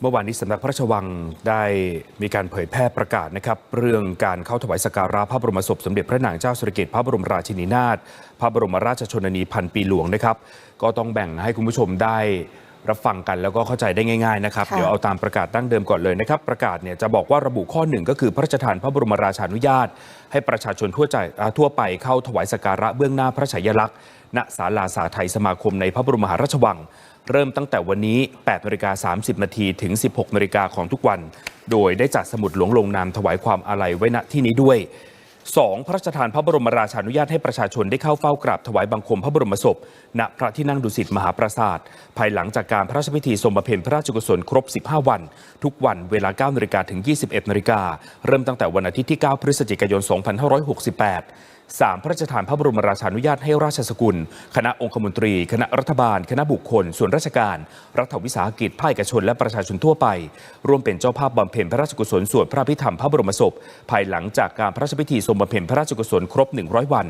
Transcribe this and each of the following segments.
เมื่อวานนี้สำนักพระราชวังได้มีการเผยแพร่ประกาศนะครับ เรื่องการเข้าถวายสักการะพระบรมศพสมเด็จพระนางเจ้าสิริกิติ์พระบรมราชินีนาถพระบรมราชชนนีพันปีหลวงนะครับ ก็ต้องแบ่งให้คุณผู้ชมได้รับฟังกันแล้วก็เข้าใจได้ง่ายๆนะครับค่ะเดี๋ยวเอาตามประกาศดั้งเดิมก่อนเลยนะครับ ประกาศเนี่ยจะบอกว่าระบุข้อหนึ่งก็คือพระราชทานพระบรมราชานุญาต ให้ประชาชนทั่วใจอ่าทั่วไปเข้าถวายสักการะเบื้องหน้าพระฉายาลักษณ์ณศาลาสาไทยสมาคมในพระบรมมหาราชวัง เริ่มตั้งแต่วันนี้8นาฬิกา30 นาทีถึง 16นาฬิกาของทุกวัน โดยได้จัดสมุดหลวงลงนามถวายความอาลัยไว้ณที่นี้ด้วย 2. พระราชทานพระบรมราชานุญาตให้ประชาชนได้เข้าเฝ้ากราบถวายบังคมพระบรมศพ ณ พระที่นั่งดุสิตมหาปราสาท ภายหลังจากการพระราชพิธีทรงบเพ็ญพระราชกุศลครบ 15 วัน ทุกวันเวลา9นาฬิกาถึง 21นาฬิกาเริ่มตั้งแต่วันอาทิตย์ที่ 9 พฤศจิกายน 2568 3. พระราชทานพระบรมราชานุญาตให้ราชสกุล คณะองคมนตรี คณะรัฐบาล คณะบุคคล ส่วนราชการ รัฐวิสาหกิจภาคเอกชน และประชาชนทั่วไป ร่วมเป็นเจ้าภาพบำเพ็ญพระราชกุศลสวดพระพิธรรมพระบรมศพ ภายหลังจากการพระราชพิธีทรงบำเพ็ญพระราชกุศลครบ 100 วัน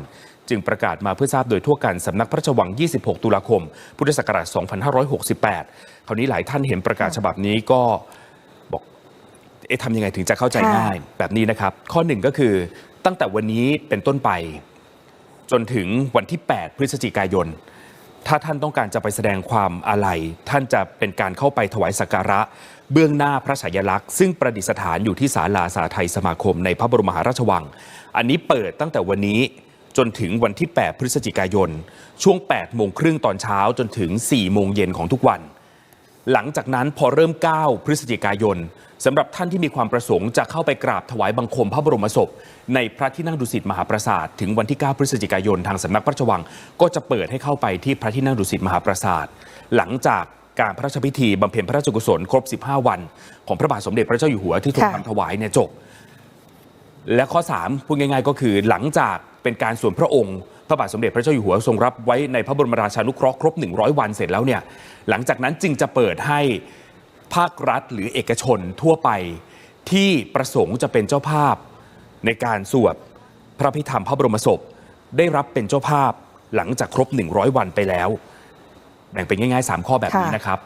จึงประกาศมาเพื่อทราบโดยทั่วกันสำนักพระราชวัง 26 ตุลาคม พุทธศักราช 2568 คราวนี้หลายท่านเห็นประกาศฉบับนี้ก็ เอ๊ะทำยังไงถึงจะเข้าใจค่ะง่ายแบบนี้นะครับ ข้อหนึ่งก็คือตั้งแต่วันนี้เป็นต้นไป จนถึงวันที่ 8 พฤศจิกายน ถ้าท่านต้องการจะไปแสดงความอาลัยท่านจะเป็นการเข้าไปถวายสักการะ เบื้องหน้าพระฉายาลักษณ์ ซึ่งประดิษฐานอยู่ที่ศาลาสาไทยสมาคมในพระบรมมหาราชวัง อันนี้เปิดตั้งแต่วันนี้จนถึงวันที่ 8 พฤศจิกายน ช่วง 8 โมงครึ่งตอนเช้าจนถึง 4 โมงเย็นของทุกวัน หลังจากนั้นพอเริ่ม 9 พฤศจิกายนสำหรับท่านที่มีความประสงค์จะเข้าไปกราบถวายบังคมพระบรมศพ ในพระที่นั่งดุสิตมหาปราสาท ถึงวันที่ 9 พฤศจิกายนทางสำนักพระราชวัง ก็จะเปิดให้เข้าไปที่พระที่นั่งดุสิตมหาปราสาท หลังจากการพระราชพิธีบำเพ็ญพระราชกุศลครบ 15 วัน ของพระบาทสมเด็จพระเจ้าอยู่หัวที่ทรงทำถวายเนี่ยจบและข้อ 3 พูดง่าย ๆ ก็คือหลังจากเป็นการส่วนพระองค์ พระบาทสมเด็จพระเจ้าอยู่หัวทรงรับไว้ในพระบรมราชานุเคราะห์ครบ 100 วันเสร็จแล้วเนี่ยหลังจากนั้นจึงจะเปิดให้ภาครัฐหรือเอกชนทั่วไปที่ประสงค์จะเป็นเจ้าภาพ ในการสวดพระพิธรรมพระบรมศพ ได้รับเป็นเจ้าภาพหลังจากครบ 100 วันไปแล้ว แบ่งเป็นง่ายๆ 3 ข้อแบบนี้นะครับ